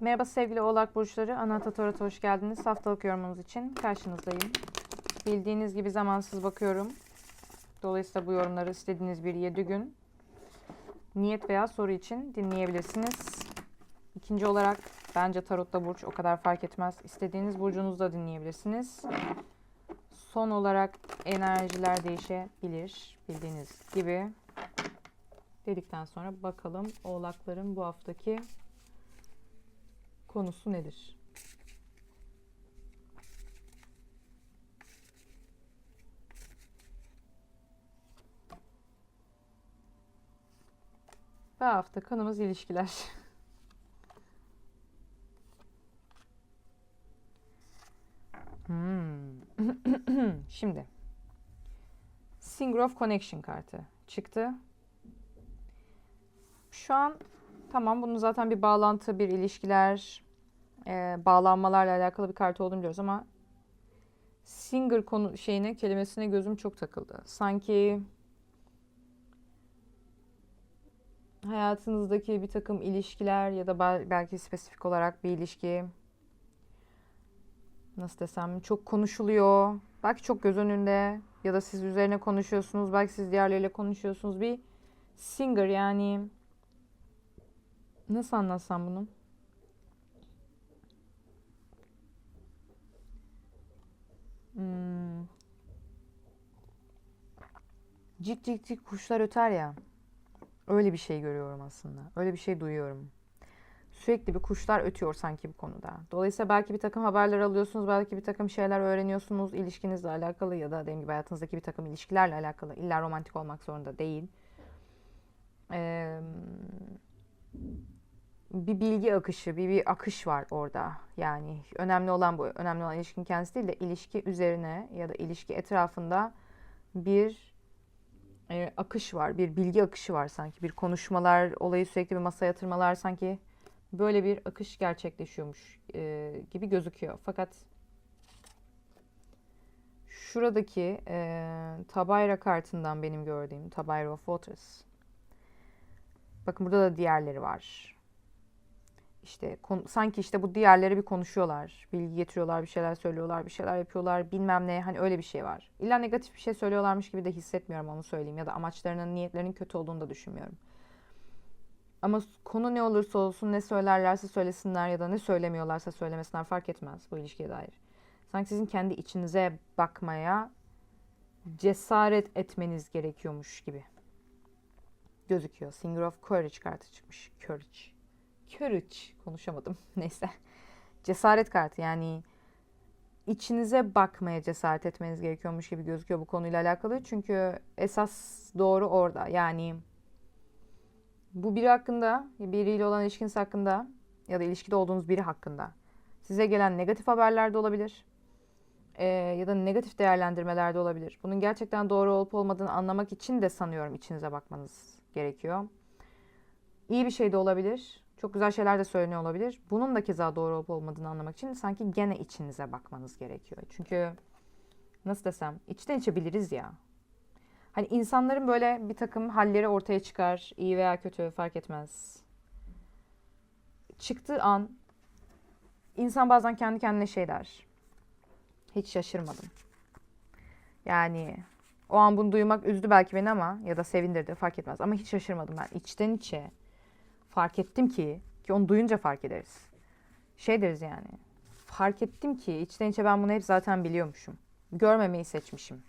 Merhaba sevgili Oğlak Burçları. Anahtar Tarot'a hoş geldiniz. Haftalık yorumunuz için karşınızdayım. Bildiğiniz gibi zamansız bakıyorum. Dolayısıyla bu yorumları istediğiniz bir 7 gün niyet veya soru için dinleyebilirsiniz. İkinci olarak bence Tarot'ta burç o kadar fark etmez. İstediğiniz burcunuzu da dinleyebilirsiniz. Son olarak enerjiler değişebilir. Bildiğiniz gibi. Dedikten sonra bakalım oğlakların bu haftaki konusu nedir? Bu hafta konumuz ilişkiler. Hmm. Şimdi Singer of Connection kartı çıktı. Şu an tamam bunun zaten bir bağlantı, bir ilişkiler, e, bağlanmalarla alakalı bir kart olduğunu biliyoruz ama Singer konu şeyine kelimesine gözüm çok takıldı. Sanki hayatınızdaki bir takım ilişkiler ya da bel- belki spesifik olarak bir ilişki nasıl desem çok konuşuluyor. Belki çok göz önünde ya da siz üzerine konuşuyorsunuz. Belki siz diğerleriyle konuşuyorsunuz. Bir singer yani nasıl anlatsam bunu? Hmm. Cik cik cik kuşlar öter ya. Öyle bir şey görüyorum aslında. Öyle bir şey duyuyorum. Sürekli bir kuşlar ötüyor sanki bu konuda. Dolayısıyla belki bir takım haberler alıyorsunuz, belki bir takım şeyler öğreniyorsunuz ilişkinizle alakalı ya da dediğim gibi hayatınızdaki bir takım ilişkilerle alakalı. İlla romantik olmak zorunda değil. Ee, bir bilgi akışı, bir, bir akış var orada. Yani önemli olan bu. Önemli olan ilişkinin kendisi değil de ilişki üzerine ya da ilişki etrafında bir e, akış var, bir bilgi akışı var sanki. Bir konuşmalar, olayı sürekli bir masaya yatırmalar sanki böyle bir akış gerçekleşiyormuş e, gibi gözüküyor. Fakat şuradaki e, Tabayra kartından benim gördüğüm Tabayra of Waters. Bakın burada da diğerleri var. İşte sanki işte bu diğerleri bir konuşuyorlar. Bilgi getiriyorlar, bir şeyler söylüyorlar, bir şeyler yapıyorlar, bilmem ne. Hani öyle bir şey var. İlla negatif bir şey söylüyorlarmış gibi de hissetmiyorum onu söyleyeyim. Ya da amaçlarının, niyetlerinin kötü olduğunu da düşünmüyorum. Ama konu ne olursa olsun, ne söylerlerse söylesinler ya da ne söylemiyorlarsa söylemesinler fark etmez bu ilişkiye dair. Sanki sizin kendi içinize bakmaya cesaret etmeniz gerekiyormuş gibi gözüküyor. Singer of Courage kartı çıkmış. Courage. Courage. Konuşamadım. Neyse. Cesaret kartı yani içinize bakmaya cesaret etmeniz gerekiyormuş gibi gözüküyor bu konuyla alakalı. Çünkü esas doğru orada. Yani bu biri hakkında, biriyle olan ilişkiniz hakkında ya da ilişkide olduğunuz biri hakkında size gelen negatif haberler de olabilir. Ee, ya da negatif değerlendirmeler de olabilir. Bunun gerçekten doğru olup olmadığını anlamak için de sanıyorum içinize bakmanız gerekiyor. İyi bir şey de olabilir. Çok güzel şeyler de söyleniyor olabilir. Bunun da keza doğru olup olmadığını anlamak için sanki gene içinize bakmanız gerekiyor. Çünkü nasıl desem içten içe biliriz ya. Hani insanların böyle bir takım halleri ortaya çıkar. iyi veya kötü fark etmez. Çıktığı an insan bazen kendi kendine şey der. Hiç şaşırmadım. Yani o an bunu duymak üzdü belki beni ama ya da sevindirdi fark etmez. Ama hiç şaşırmadım ben. içten içe fark ettim ki ki onu duyunca fark ederiz. Şey deriz yani. Fark ettim ki içten içe ben bunu hep zaten biliyormuşum. Görmemeyi seçmişim.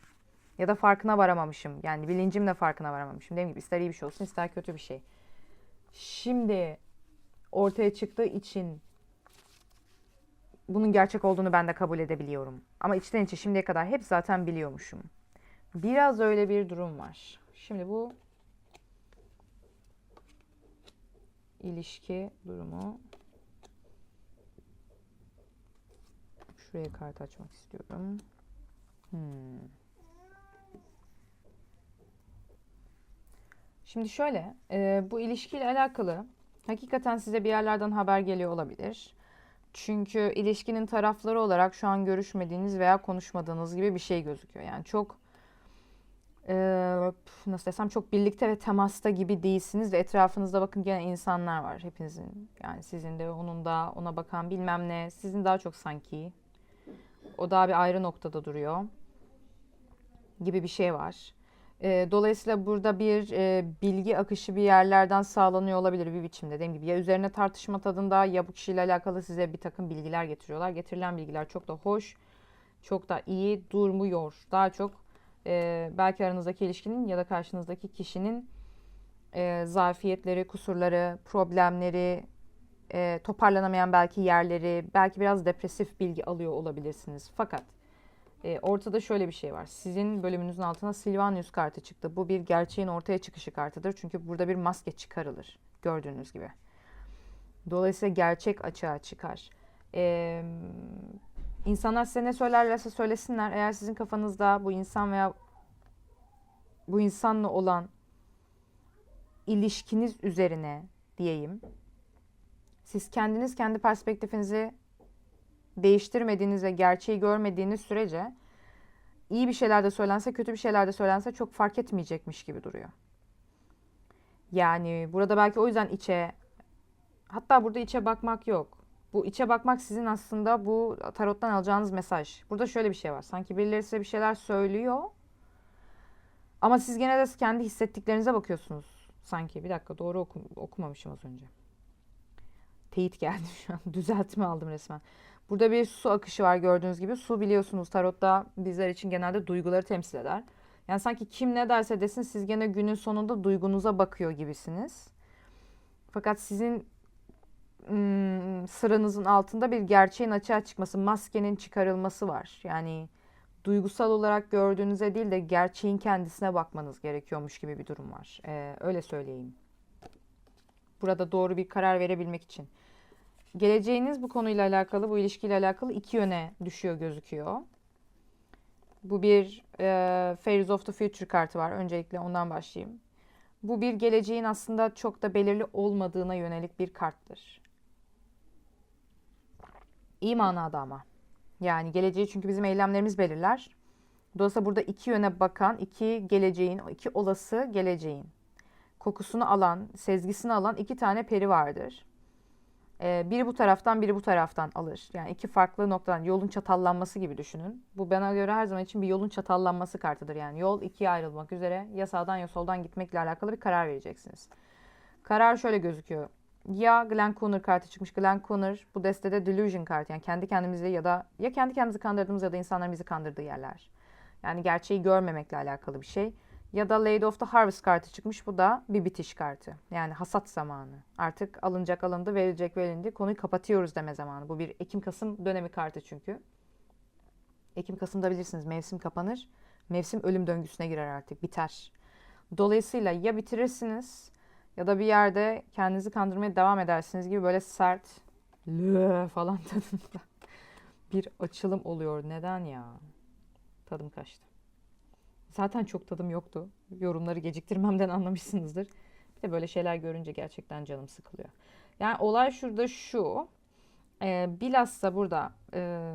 Ya da farkına varamamışım. Yani bilincimle farkına varamamışım. Dediğim gibi ister iyi bir şey olsun ister kötü bir şey. Şimdi ortaya çıktığı için bunun gerçek olduğunu ben de kabul edebiliyorum. Ama içten içe şimdiye kadar hep zaten biliyormuşum. Biraz öyle bir durum var. Şimdi bu ilişki durumu. Şuraya kart açmak istiyorum. Hmm. Şimdi şöyle, e, bu ilişkiyle alakalı hakikaten size bir yerlerden haber geliyor olabilir. Çünkü ilişkinin tarafları olarak şu an görüşmediğiniz veya konuşmadığınız gibi bir şey gözüküyor. Yani çok Ee, nasıl desem çok birlikte ve temasta gibi değilsiniz ve etrafınızda bakın gene insanlar var hepinizin. Yani sizin de onun da ona bakan bilmem ne. Sizin daha çok sanki. O daha bir ayrı noktada duruyor. Gibi bir şey var. Ee, dolayısıyla burada bir e, bilgi akışı bir yerlerden sağlanıyor olabilir bir biçimde. Dediğim gibi ya üzerine tartışma tadında ya bu kişiyle alakalı size bir takım bilgiler getiriyorlar. Getirilen bilgiler çok da hoş, çok da iyi durmuyor. Daha çok e, belki aranızdaki ilişkinin ya da karşınızdaki kişinin e, zafiyetleri, kusurları, problemleri, e, toparlanamayan belki yerleri, belki biraz depresif bilgi alıyor olabilirsiniz. Fakat e, ortada şöyle bir şey var. Sizin bölümünüzün altına Silvanius kartı çıktı. Bu bir gerçeğin ortaya çıkışı kartıdır. Çünkü burada bir maske çıkarılır. Gördüğünüz gibi. Dolayısıyla gerçek açığa çıkar. Ee, insanlar size ne söylerlerse söylesinler. Eğer sizin kafanızda bu insan veya bu insanla olan ilişkiniz üzerine diyeyim. Siz kendiniz kendi perspektifinizi değiştirmediğiniz ve gerçeği görmediğiniz sürece iyi bir şeyler de söylense, kötü bir şeyler de söylense çok fark etmeyecekmiş gibi duruyor. Yani burada belki o yüzden içe hatta burada içe bakmak yok. Bu içe bakmak sizin aslında bu tarottan alacağınız mesaj. Burada şöyle bir şey var. Sanki birileri size bir şeyler söylüyor. Ama siz gene de kendi hissettiklerinize bakıyorsunuz. Sanki bir dakika doğru okum, okumamışım az önce. Teyit geldi şu an. Düzeltme aldım resmen. Burada bir su akışı var gördüğünüz gibi. Su biliyorsunuz tarotta bizler için genelde duyguları temsil eder. Yani sanki kim ne derse desin siz gene günün sonunda duygunuza bakıyor gibisiniz. Fakat sizin ım, sıranızın altında bir gerçeğin açığa çıkması, maskenin çıkarılması var. Yani duygusal olarak gördüğünüze değil de gerçeğin kendisine bakmanız gerekiyormuş gibi bir durum var. Ee, öyle söyleyeyim. Burada doğru bir karar verebilmek için geleceğiniz bu konuyla alakalı, bu ilişkiyle alakalı iki yöne düşüyor gözüküyor. Bu bir e, Fairies of the Future kartı var. Öncelikle ondan başlayayım. Bu bir geleceğin aslında çok da belirli olmadığına yönelik bir karttır. İyi manada ama. Yani geleceği çünkü bizim eylemlerimiz belirler. Dolayısıyla burada iki yöne bakan, iki geleceğin, iki olası geleceğin kokusunu alan, sezgisini alan iki tane peri vardır. Ee, biri bu taraftan biri bu taraftan alır. Yani iki farklı noktadan yolun çatallanması gibi düşünün. Bu bana göre her zaman için bir yolun çatallanması kartıdır. Yani yol ikiye ayrılmak üzere ya sağdan ya soldan gitmekle alakalı bir karar vereceksiniz. Karar şöyle gözüküyor. Ya Glenn Cooner kartı çıkmış. Glenn Cooner bu destede delusion kartı. Yani kendi kendimizi ya da ya kendi kendimizi kandırdığımız ya da insanların bizi kandırdığı yerler. Yani gerçeği görmemekle alakalı bir şey. Ya da Lady of the Harvest kartı çıkmış. Bu da bir bitiş kartı. Yani hasat zamanı. Artık alınacak alındı, verilecek verildi. Konuyu kapatıyoruz deme zamanı. Bu bir Ekim-Kasım dönemi kartı çünkü. Ekim-Kasım'da bilirsiniz mevsim kapanır. Mevsim ölüm döngüsüne girer artık. Biter. Dolayısıyla ya bitirirsiniz ya da bir yerde kendinizi kandırmaya devam edersiniz gibi böyle sert falan tadında bir açılım oluyor. Neden ya? Tadım kaçtı. Zaten çok tadım yoktu. Yorumları geciktirmemden anlamışsınızdır. Bir de böyle şeyler görünce gerçekten canım sıkılıyor. Yani olay şurada şu. E, bilhassa burada e,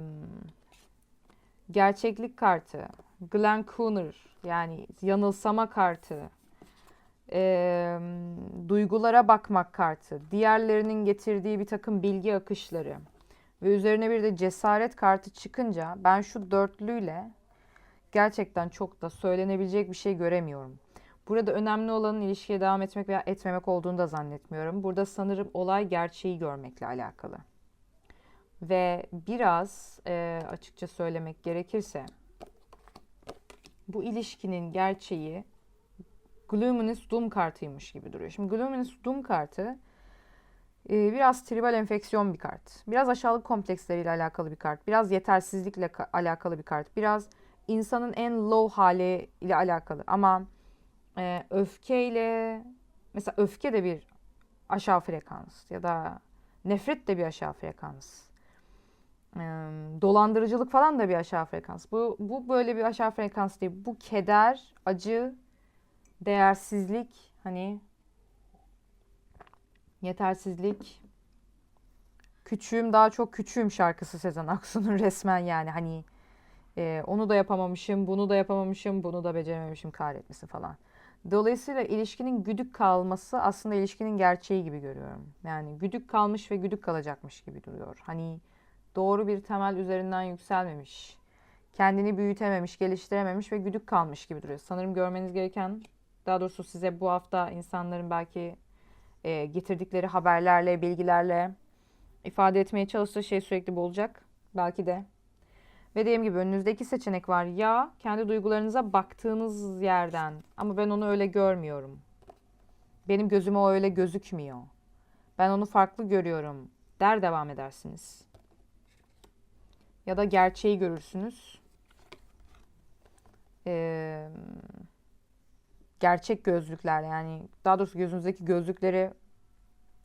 gerçeklik kartı, Glenn Cooner yani yanılsama kartı, e, duygulara bakmak kartı, diğerlerinin getirdiği bir takım bilgi akışları ve üzerine bir de cesaret kartı çıkınca ben şu dörtlüyle gerçekten çok da söylenebilecek bir şey göremiyorum. Burada önemli olanın ilişkiye devam etmek veya etmemek olduğunu da zannetmiyorum. Burada sanırım olay gerçeği görmekle alakalı. Ve biraz e, açıkça söylemek gerekirse bu ilişkinin gerçeği Gloominous Doom kartıymış gibi duruyor. Şimdi Gloominous Doom kartı e, biraz tribal enfeksiyon bir kart. Biraz aşağılık kompleksleriyle alakalı bir kart. Biraz yetersizlikle alakalı bir kart. Biraz insanın en low hali ile alakalı. Ama e, öfkeyle mesela öfke de bir aşağı frekans ya da nefret de bir aşağı frekans. E, dolandırıcılık falan da bir aşağı frekans. Bu, bu böyle bir aşağı frekans değil. Bu keder, acı, değersizlik, hani yetersizlik, küçüğüm daha çok küçüğüm şarkısı Sezen Aksu'nun resmen yani hani Ee, onu da yapamamışım, bunu da yapamamışım, bunu da becerememişim kahretmesi falan. Dolayısıyla ilişkinin güdük kalması aslında ilişkinin gerçeği gibi görüyorum. Yani güdük kalmış ve güdük kalacakmış gibi duruyor. Hani doğru bir temel üzerinden yükselmemiş, kendini büyütememiş, geliştirememiş ve güdük kalmış gibi duruyor. Sanırım görmeniz gereken, daha doğrusu size bu hafta insanların belki e, getirdikleri haberlerle, bilgilerle ifade etmeye çalıştığı şey sürekli bu olacak. Belki de. Ve dediğim gibi önünüzde iki seçenek var. Ya kendi duygularınıza baktığınız yerden ama ben onu öyle görmüyorum. Benim gözüme o öyle gözükmüyor. Ben onu farklı görüyorum der devam edersiniz. Ya da gerçeği görürsünüz. Ee, gerçek gözlükler yani daha doğrusu gözünüzdeki gözlükleri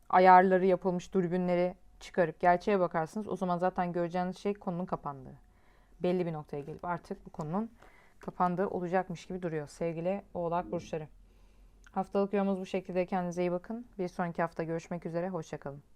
ayarları yapılmış dürbünleri çıkarıp gerçeğe bakarsınız. O zaman zaten göreceğiniz şey konunun kapandığı. Belli bir noktaya gelip artık bu konunun kapandığı olacakmış gibi duruyor sevgili oğlak burçları. Haftalık yorumumuz bu şekilde. Kendinize iyi bakın. Bir sonraki hafta görüşmek üzere. Hoşçakalın.